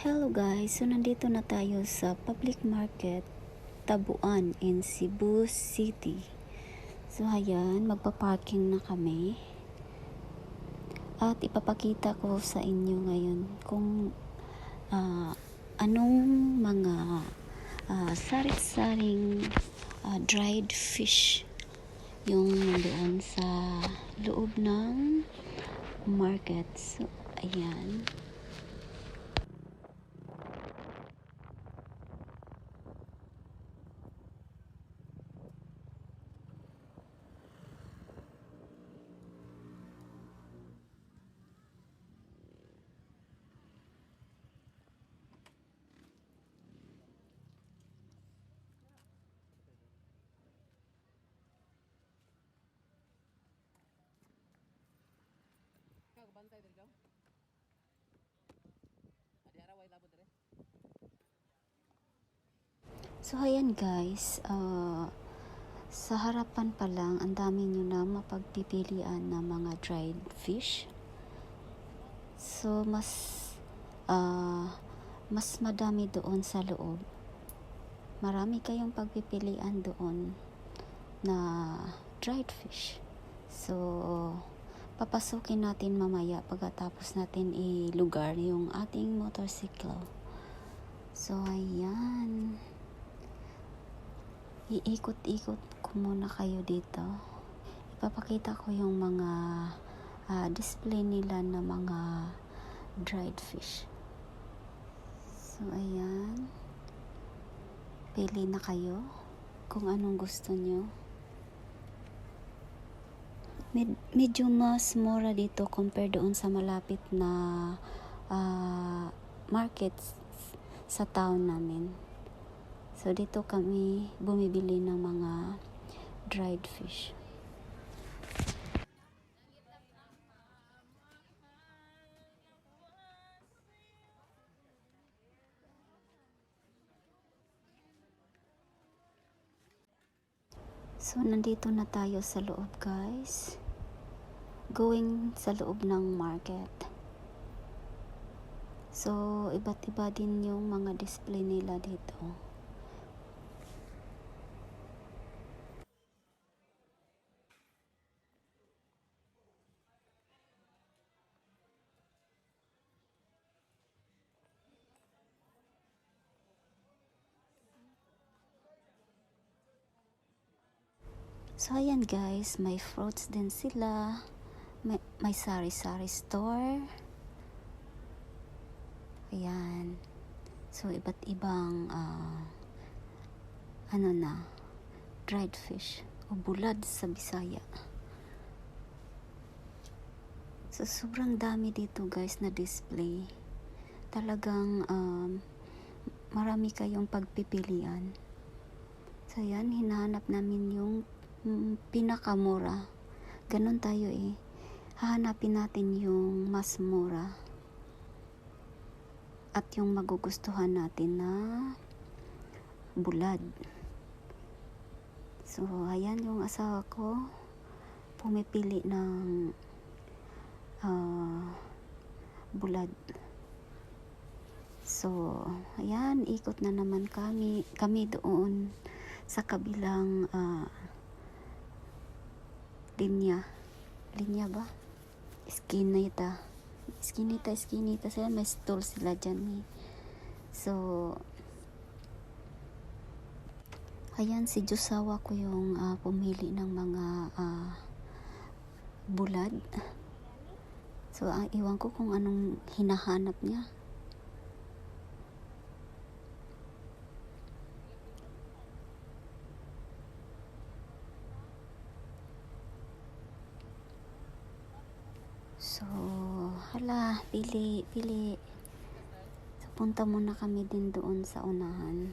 Hello guys, so nandito na tayo sa public market Tabuan in Cebu City. So ayan, magpa-parking na kami. At ipapakita ko sa inyo ngayon kung ah, anong mga ah, sarit-saring ah, dried fish yung nandoon sa loob ng market. So ayan. Bantay diri ka. Adi ara way labot diri. So, ayan guys, ah, sa harapan pa lang, ang dami nyo na mapagpipilian na mga dried fish. So, mas, ah, mas madami doon sa loob. Marami kayong pagpipilian doon na dried fish. So, papasukin natin mamaya pagkatapos natin ilugar yung ating motorsiklo. So, ayan. Iikot-ikot ko muna kayo dito. Ipapakita ko yung mga ah, display nila na mga dried fish. So, ayan. Pili na kayo kung anong gusto nyo. Med- medyo mas mura dito compare doon sa malapit na ah, market sa town namin. So, dito kami bumibili ng mga dried fish. So, nandito na tayo sa loob, guys. Going sa loob ng market. So, iba't iba din yung mga display nila dito. So, ayan guys, may fruits din sila. May, may sari-sari store. Ayan. So, iba't ibang, ah, ano na, dried fish o bulad sa Bisaya. So, sobrang dami dito guys na display. Talagang, um, marami kayong pagpipilian. So, yan, hinahanap namin yung mm, pinakamura. Ganon tayo eh. Hahanapin natin yung mas mura. At yung magugustuhan natin na bulad. So, ayan yung asawa ko. Pumipili ng ah, bulad. So, ayan, ikot na naman kami, kami doon sa kabilang ah, linya. Linya ba? Eskinita. Eskinita, eskinita. Sila may stall sila dyan eh. So, ayan si Josawa ko yung ah, pumili ng mga ah, bulad. So, ang iwan ko kung anong hinahanap niya. So, hala, pili, pili. So, punta muna kami din doon sa unahan.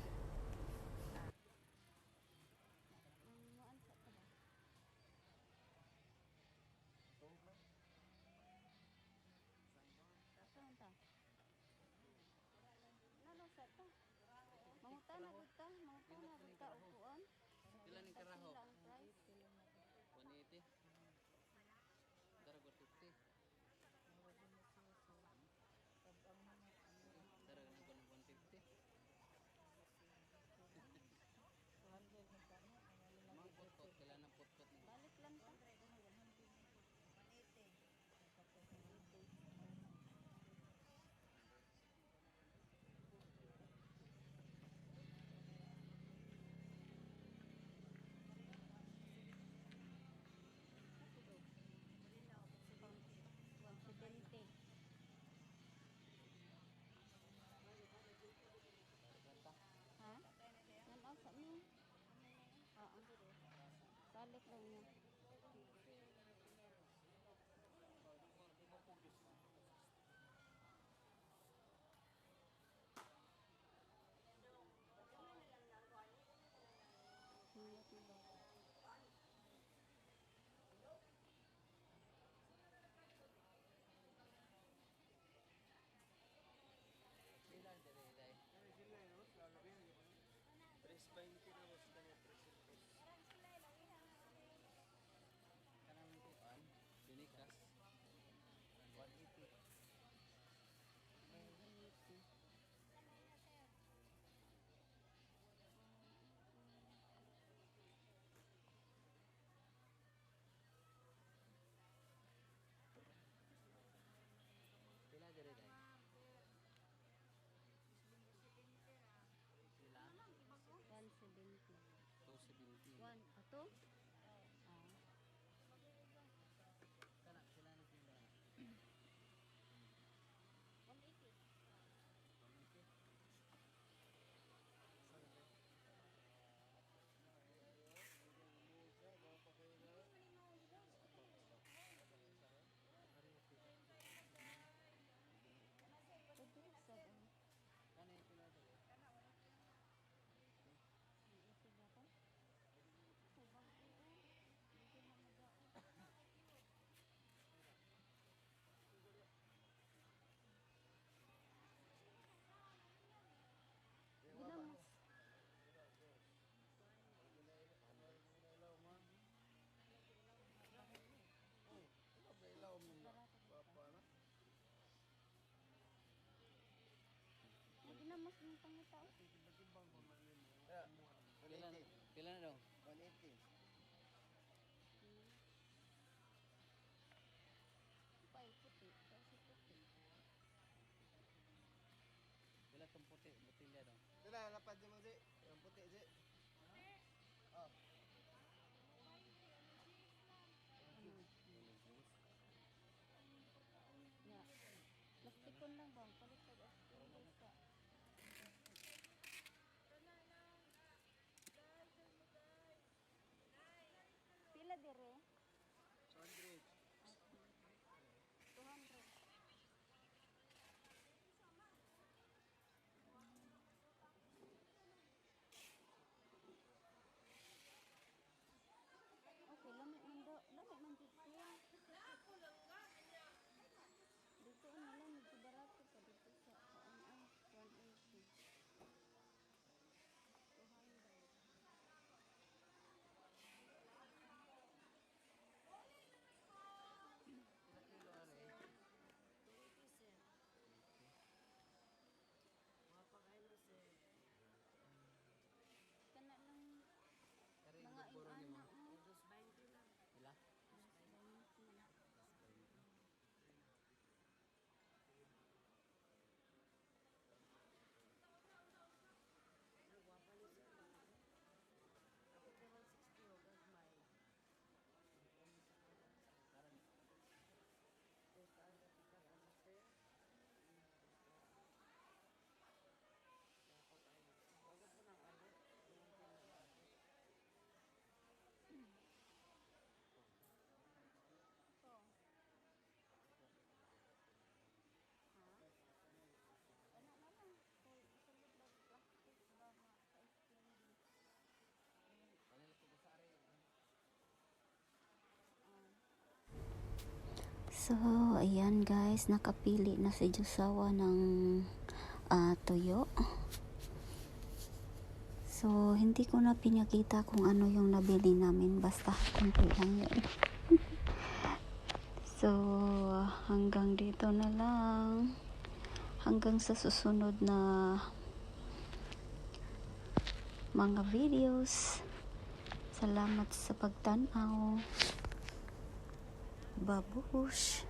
one atom Dala, lapad mo, Zi. Yung puti, Zi. Oh, Ano? Ya. Plastikon lang bang? Palit So, ayan guys, nakapili na si Josawa ng ah, tuyo. So, hindi ko na pinakita kung ano yung nabili namin. Basta, kunti lang yun. so, hanggang dito na lang. Hanggang sa susunod na mga videos. Salamat sa pagtanaw. babush.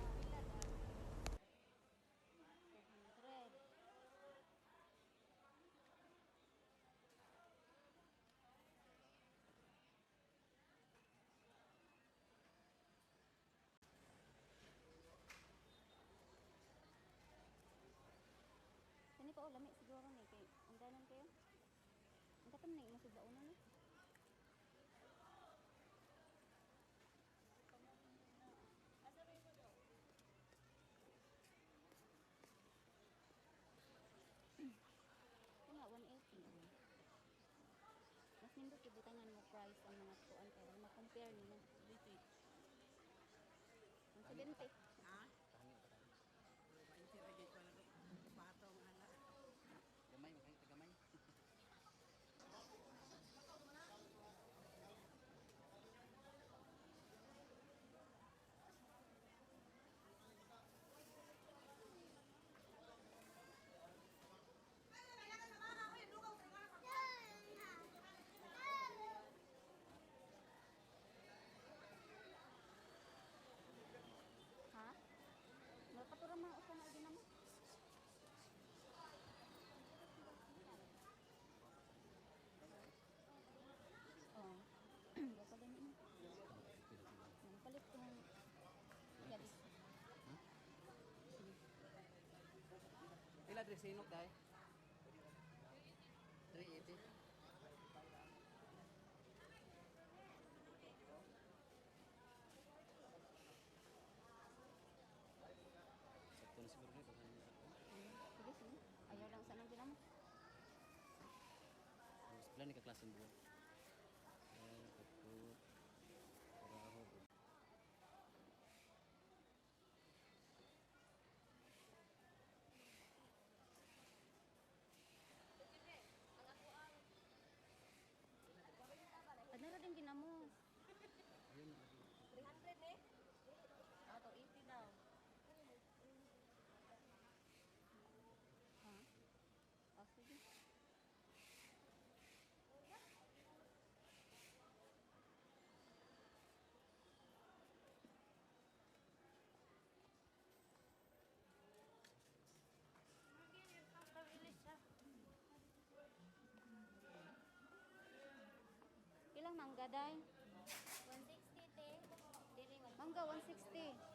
Ini pa ulamit siguro ni kay andanan kayo ang katam na yung masubaon there, Nina. mama, usa na din naman. Oh. Basta ganyan. Ang palit ko. Yabi. Ila dresino dai. kelas 2 Mangga day? 160 te. Dili mag Mangga 160.